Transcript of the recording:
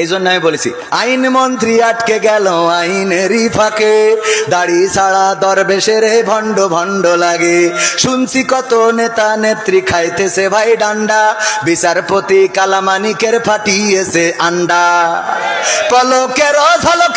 এই জন্য আমি বলেছি, আইন মন্ত্রী আটকে গেল আইনেরই ফাঁকে। দাড়ি ছাড়া দরবেশের ভণ্ড ভণ্ড লাগে। শুনছি কত নেতা নেত্রী খাইতেছে ভাই ডান্ডা। বিচারপতি কালামানিকের ফাটিয়েছে আন্ডা। পলকের ঝলক